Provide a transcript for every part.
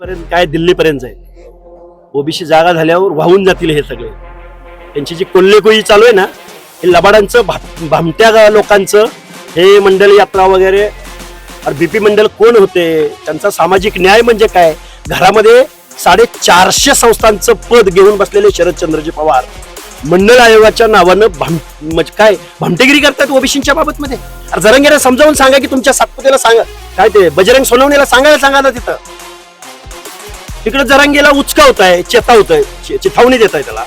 पर्यंत काय दिल्लीपर्यंत जाईल? ओबीसी जागा झाल्यावर वाहून जातील हे सगळे. त्यांची जी कोल्हेकोई चालू आहे ना हे लबाडांचं भा- भामट्या लोकांचं हे मंडल यात्रा वगैरे बीपी मंडल कोण होते? त्यांचा सामाजिक न्याय म्हणजे काय? घरामध्ये साडेचारशे संस्थांचं पद घेऊन बसलेले शरदचंद्रजी पवार. मंडळ आयोगाच्या नावानं भाम म्हणजे काय भामटेगिरी करतात ओबीसीच्या बाबत मध्ये अरे जरंगेला समजावून सांगा की तुमच्या सातपुतेला सांगा. काय ते बजरंग सोनवणेला सांगायला सांगा ना तिथं. तिकडे जरांगेला उचकावताय चेतावताय चि- चिथावणी देताय त्याला.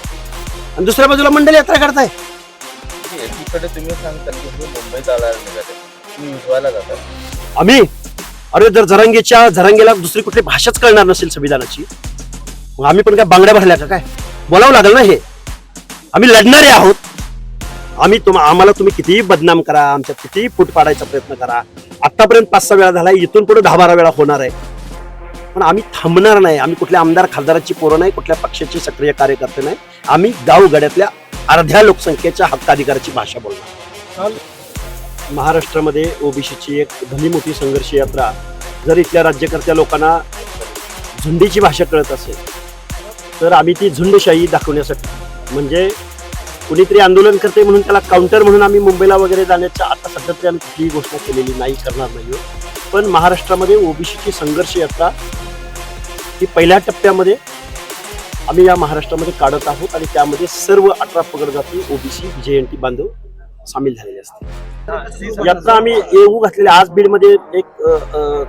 आणि दुसऱ्या बाजूला मंडल यात्रा करताय. एकीकडे तुम्ही सांगता की मुंबईत आला निघाले तुम्ही उजवायला जातात आम्ही? अरे जर जरांगेच्या जरांगेला दुसरी कुठली भाषाच कळणार नसेल संविधानाची मग आम्ही पण काय बांगड्या भरल्या का काय? बोलावं लागेल ना हे. आम्ही लढणारे आहोत. आम्ही तुम आम्हाला तुम्ही कितीही बदनाम करा आमच्यात कितीही फूट पाडायचा प्रयत्न करा. आतापर्यंत पाच सहा वेळा झाला इथून पुढे दहा बारा वेळा होणार आहे. पण आम्ही थांबणार नाही. आम्ही कुठल्या आमदार खासदाराची पोरं नाही कुठल्या पक्षाचे सक्रिय कार्यकर्ते नाही. आम्ही गावगड्यातल्या अर्ध्या लोकसंख्येच्या हक्काधिकाराची भाषा बोलणार. महाराष्ट्रामध्ये ओबीसीची एक भली मोठी संघर्ष यात्रा जर इथल्या राज्यकर्त्या लोकांना झुंडीची भाषा कळत असेल तर आम्ही ती झुंडशाही दाखवण्यासाठी म्हणजे कुणीतरी आंदोलन करते म्हणून त्याला काउंटर म्हणून आम्ही मुंबईला वगैरे जाण्याच्या आता सध्या तरी आम्ही कुठलीही घोषणा केलेली नाही करणार नाही पण महाराष्ट्रामध्ये ओबीसीची संघर्ष यात्रा ही पहिल्या टप्प्यामध्ये आम्ही या महाराष्ट्रामध्ये काढत आहोत आणि त्यामध्ये सर्व अठरा पगड जाती ओबीसी जे एन टी बांधव सामील झालेले असतील. यात्रा आम्ही येऊ घातलेली आज बीडमध्ये एक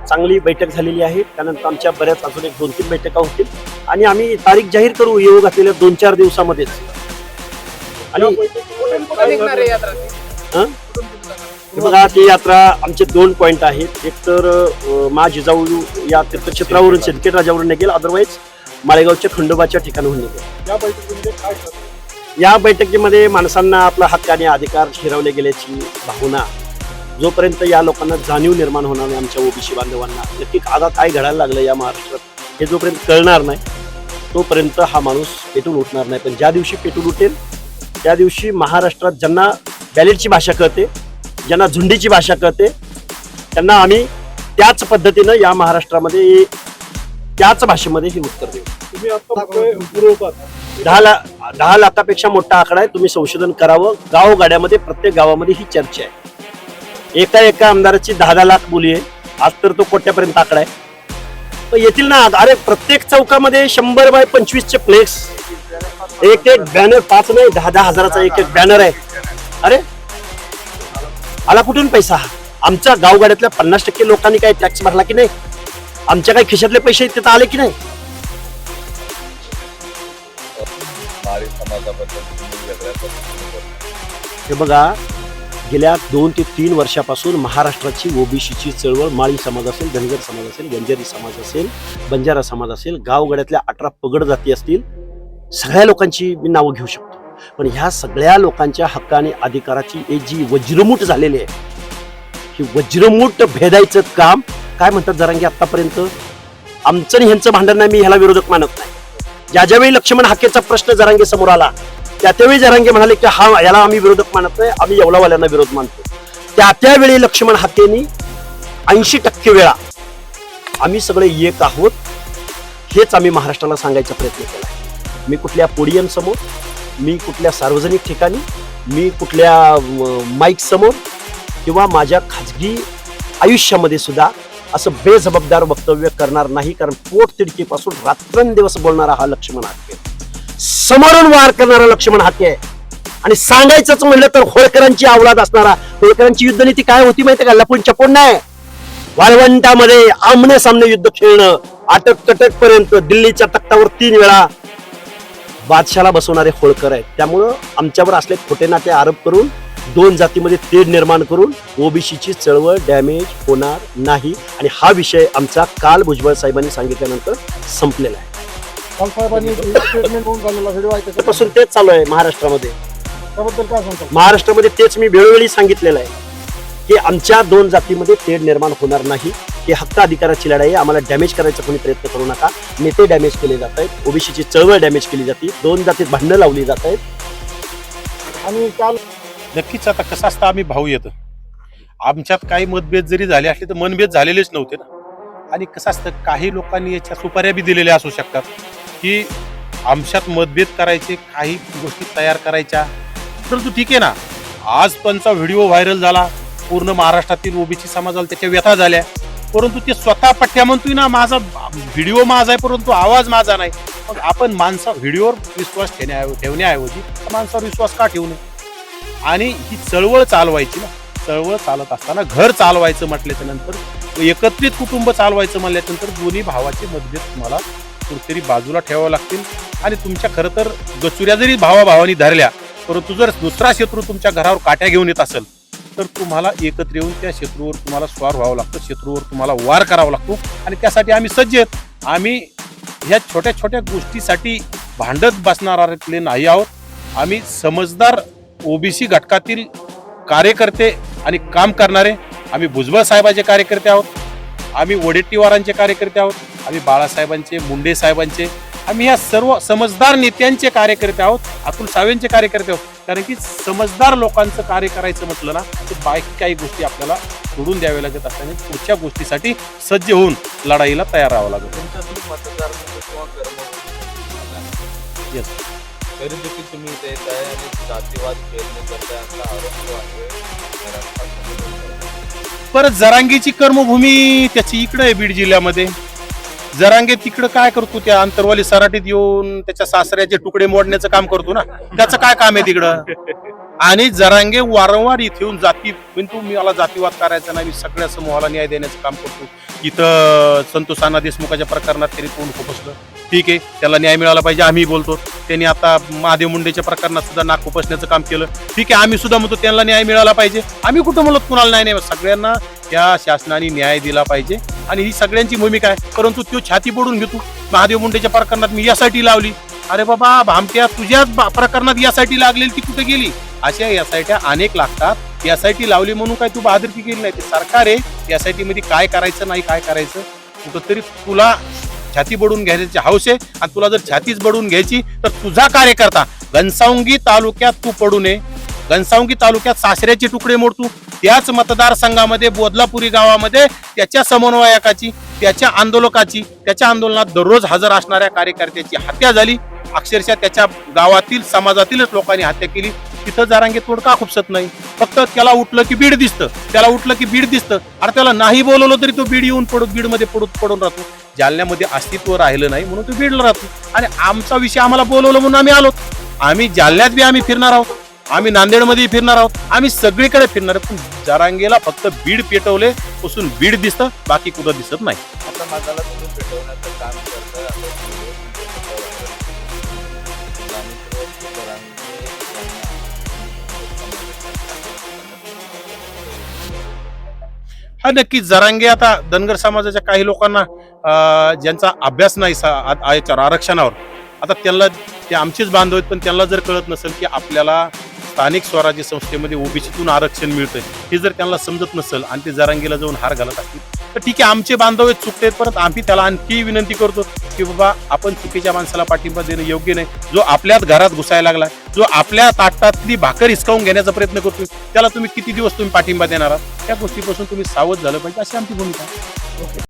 चांगली बैठक झालेली आहे. त्यानंतर आमच्या बऱ्याच अजून एक दोन तीन बैठका होतील. आणि आम्ही तारीख जाहीर करू येऊ घातलेल्या दोन चार दिवसामध्येच. आणि बघा ती यात्रा आमचे दोन पॉइंट आहेत एक तर मा जिजाऊ या तीर्थक्षेत्रावरून सिंदखेड राजावरून निघेल. अदरवाईज माळेगावच्या खंडोबाच्या ठिकाणाहून निघेल? या बैठकीमध्ये माणसांना आपला हक्क आणि अधिकार हिरवले गेल्याची भावना जोपर्यंत या लोकांना जाणीव निर्माण होणार नाही आमच्या ओबीसी बांधवांना नक्की आता काय घडायला लागलं या महाराष्ट्रात हे जोपर्यंत कळणार नाही तोपर्यंत हा माणूस पेटून उठणार नाही. पण ज्या दिवशी पेटून उठेल त्या दिवशी महाराष्ट्रात ज्यांना बॅलेटची भाषा कळते ज्यांना झुंडीची भाषा कळते त्यांना आम्ही त्याच पद्धतीनं या महाराष्ट्रामध्ये त्याच भाषेमध्ये हे उत्तर देऊ. दहा लाख दहा लाखापेक्षा मोठा आकडा आहे तुम्ही संशोधन करावं. गाव गाड्यामध्ये प्रत्येक गावामध्ये ही चर्चा आहे. एका एका आमदाराची दहा दहा लाख बोली आहे. आज तर तो कोट्यापर्यंत आकडा आहे. पण येतील ना अरे प्रत्येक चौकामध्ये शंभर बाय पंचवीसचे फ्लेक्स एक एक बॅनर पाच नाही दहा दहा हजाराचा एक एक बॅनर आहे. अरे आला कुठून पैसा? आमच्या गावगाड्यातल्या पन्नास टक्के लोकांनी काही टॅक्स भरला की नाही आमच्या काही खिशातले पैसे तिथं आले की नाही माळी समाजाबद्दल तुम्ही वेगळ्या पद्धतीने बोलता. हे बघा गेल्या दोन ते तीन वर्षापासून महाराष्ट्राची ओबीसीची चळवळ माळी समाज असेल धनगर समाज असेल गंजारी समाज असेल बंजारा समाज असेल गावगड्यातल्या अठरा पगड जाती असतील सगळ्या लोकांची मी नावं घेऊ शकतो पण ह्या सगळ्या लोकांच्या हक्क आणि अधिकाराची एक जी वज्रमूट झालेली आहे ही वज्रमूट भेदायचं काम काय म्हणतात जरांगी आतापर्यंत आमचं आणि ह्यांचं भांडण नाही मी ह्याला विरोधक मानत नाही. ज्या ज्यावेळी लक्ष्मण हाकेचा प्रश्न जरांगे समोर आला त्या त्यावेळी जरांगे म्हणाले की हा याला आम्ही विरोधक मानत नाही आम्ही येवलावाल्यांना विरोध मानतो. त्या त्यावेळी लक्ष्मण हाकेनी ऐंशी टक्के वेळा आम्ही सगळे एक आहोत हेच आम्ही महाराष्ट्राला सांगायचा प्रयत्न केला मी कुठल्या पोडियम समोर मी कुठल्या सार्वजनिक ठिकाणी मी कुठल्या माईक समोर किंवा माझ्या खाजगी आयुष्यामध्ये सुद्धा असं बेजबाबदार वक्तव्य करणार नाही कारण पोटतिडकीपासून रात्रंदिवस बोलणारा हा लक्ष्मण हाके. समोरून वार करणारा लक्ष्मण हाके. आहे आणि सांगायचंच म्हणलं तर होळकरांची अवलाद असणारा होळकरांची युद्धनीती काय होती माहिती का? लपून छपून नाही. वाळवंटामध्ये आमने सामने युद्ध खेळणं अटक कटक पर्यंत दिल्लीच्या तख्तावर तीन वेळा बादशाला बसवणारे होळकर आहेत. त्यामुळं आमच्यावर असले खोटे नाते आरोप करून दोन जातीमध्ये तेढ निर्माण करून ओबीसीची चळवळ डॅमेज होणार नाही. आणि हा विषय आमचा काल भुजबळ साहेबांनी सांगितल्यानंतर संपलेला आहे. काल साहेबांनी स्टेटमेंट होऊन झालेला व्हिडिओ आहे त्याच्यात. त्यापासून तेच चालू आहे महाराष्ट्रामध्ये. त्याबद्दल काय सांगता? महाराष्ट्रामध्ये तेच मी वेळोवेळी सांगितलेलं आहे की आमच्या दोन जातीमध्ये तेढ निर्माण होणार नाही. ही हक्क अधिकाराची लढाई आहे. आम्हाला डॅमेज करायचा कोणी प्रयत्न करू नका. नेते डॅमेज केले जात आहेत. ओबीसीची चळवळ डॅमेज केली जाते. दोन जातीत भांडणं लावली जात आहेत. आणि काल नक्कीच आता कसं असतं आम्ही भाऊ येतं. आमच्यात काही मतभेद जरी झाले असले तर मनभेद झालेलेच नव्हते ना. आणि कसं असतं काही लोकांनी याच्या सुपाऱ्या बी दिलेल्या असू शकतात. की आमच्यात मतभेद करायचे काही गोष्टी तयार करायच्या. परंतु ठीक आहे ना. आज त्यांचा व्हिडिओ व्हायरल झाला. पूर्ण महाराष्ट्रातील ओबीसी समाजाला त्याच्या व्यथा झाल्या. परंतु ते स्वतः पठ्या म्हणतोय ना माझा व्हिडिओ माझा आहे परंतु आवाज माझा नाही. मग आपण माणसा व्हिडिओवर विश्वास ठेवण्या ठेवण्याऐवजी माणसावर विश्वास का ठेवू नये? आणि ही चळवळ चालवायची ना. चळवळ चालत असताना घर चालवायचं म्हटल्याच्या नंतर एकत्रित कुटुंब चालवायचं म्हटल्यानंतर दोन्ही भावाचे मतभेद तुम्हाला कुठेतरी बाजूला ठेवावं लागतील. आणि तुमच्या खरं तर गचुऱ्या जरी भावाभावानी धरल्या परंतु जर दुसरा शत्रू तुमच्या घरावर काट्या घेऊन येत असेल तर तुम्हाला एकत्र येऊन त्या शत्रूवर तुम्हाला स्वार व्हावं लागतं शत्रूवर तुम्हाला वार करावा लागतो आणि त्यासाठी आम्ही सज्ज आहेत. आम्ही ह्या छोट्या छोट्या गोष्टीसाठी भांडत बसणारे नाही आहोत. आम्ही समजदार ओबीसी घटकातील कार्यकर्ते आणि काम करणारे आम्ही भुजबळ साहेबाचे कार्यकर्ते आहोत. आम्ही वडेट्टीवारांचे कार्यकर्ते आहोत. आम्ही बाळासाहेबांचे मुंडे साहेबांचे आम्ही या सर्व समजदार नेत्यांचे कार्यकर्ते आहोत अतुल सावेंचे कार्यकर्ते आहोत. कारण की समजदार लोकांचं कार्य करायचं म्हटलं ना तर बाकी काही गोष्टी आपल्याला सोडून द्याव्या लागत असताना पुढच्या गोष्टीसाठी सज्ज होऊन लढाईला तयार राहावं लागतं. तरी देखील तुम्ही आहे आणि जातीवाद पेरणी करताय असा आरोप जो आहे घरात परत जरांगीची कर्मभूमी त्याची इकडे आहे बीड जिल्ह्यामध्ये. जरांगे तिकडं काय करतो त्या अंतरवाली सराटीत येऊन त्याच्या सासऱ्याचे तुकडे मोडण्याचं काम करतो ना? त्याचं काय काम आहे तिकडं? आणि जरांगे वारंवार इथे येऊन जाती पण मी मला जातीवाद करायचा नाही मी सगळ्या समूहाला न्याय देण्याचं काम करतो. इथं संतोष अण्णा देशमुखाच्या प्रकरणात त्यांनी तोंड खुपसलं. ठीक आहे त्याला न्याय मिळाला पाहिजे आम्ही बोलतो. त्यांनी आता महादेव मुंडेच्या प्रकरणात सुद्धा नाक खुपसण्याचं काम केलं. ठीक आहे आम्ही सुद्धा म्हणतो त्यांना न्याय मिळाला पाहिजे. आम्ही कुठं म्हणत कुणाला नाही नाही? सगळ्यांना त्या शासनाने न्याय दिला पाहिजे. आणि ही सगळ्यांची भूमिका आहे. परंतु तो छाती पडून घेतो. महादेव मुंडेच्या प्रकरणात मी यासाठी लावली. अरे बाबा भामट्या तुझ्याच प्रकरणात यासाठी लागलेली ती कुठे गेली? अशा यासाठ्या अनेक लागतात. यासाठी लावली म्हणून काय तू बहादुरकी केली नाही? ते सरकार आहे. यासाठी मध्ये काय करायचं नाही काय करायचं? कुठंतरी तुला छाती बडून घ्यायची हौस आहे. आणि तुला जर छातीच बडून घ्यायची तर तुझा कार्यकर्ता घनसावंगी तालुक्यात तू पडू नये. घनसावंगी तालुक्यात सासऱ्याचे तुकडे मोडतो. त्याच मतदारसंघामध्ये बोदलापुरी गावामध्ये त्याच्या समन्वयकाची त्याच्या आंदोलकाची त्याच्या आंदोलनात दररोज हजर असणाऱ्या कार्यकर्त्याची हत्या झाली. अक्षरशः त्याच्या गावातील समाजातीलच लोकांनी हत्या केली. तिथं जारांगे तोड का खुपसत नाही? फक्त त्याला उठलं की बीड दिसतं. त्याला उठलं की बीड दिसतं. अरे त्याला नाही बोलवलं तरी तो बीड येऊन पडत बीडमध्ये पडत पडून राहतो. जालन्यामध्ये अस्तित्व राहिलं नाही म्हणून तो बीडला राहतो. आणि आमचा विषय आम्हाला बोलवलं म्हणून आम्ही आलो. आम्ही जालन्यात बी आम्ही फिरणार आहोत. आम्ही नांदेडमध्ये फिरणार आहोत. आम्ही सगळीकडे फिरणार आहोत. पण जरांगेला फक्त बीड पेटवले पासून बीड दिसतं बाकी कुठं दिसत नाही. हा नक्कीच जरांगे आता धनगर समाजाच्या काही लोकांना ज्यांचा अभ्यास नाही याच्यावर आरक्षणावर. आता त्यांना ते आमचेच बांधव आहेत पण त्यांना जर कळत नसेल की आपल्याला स्थानिक स्वराज्य संस्थेमध्ये ओबीसीतून आरक्षण मिळतंय. हे जर त्यांना समजत नसेल आणि ते जरांगीला जाऊन हार घालत असतील तर ठीक आहे आमचे बांधव आहेत चुकते परत आम्ही त्याला आणखी विनंती करतो की बाबा आपण चुकीच्या माणसाला पाठिंबा देणं योग्य नाही. जो आपल्याच घरात घुसायला लागला जो आपल्या ताटातली भाकर हिसकावून घेण्याचा प्रयत्न करतोय त्याला तुम्ही किती दिवस तुम्ही पाठिंबा देणार आहात? त्या गोष्टीपासून तुम्ही सावध झालं पाहिजे अशी आमची भूमिका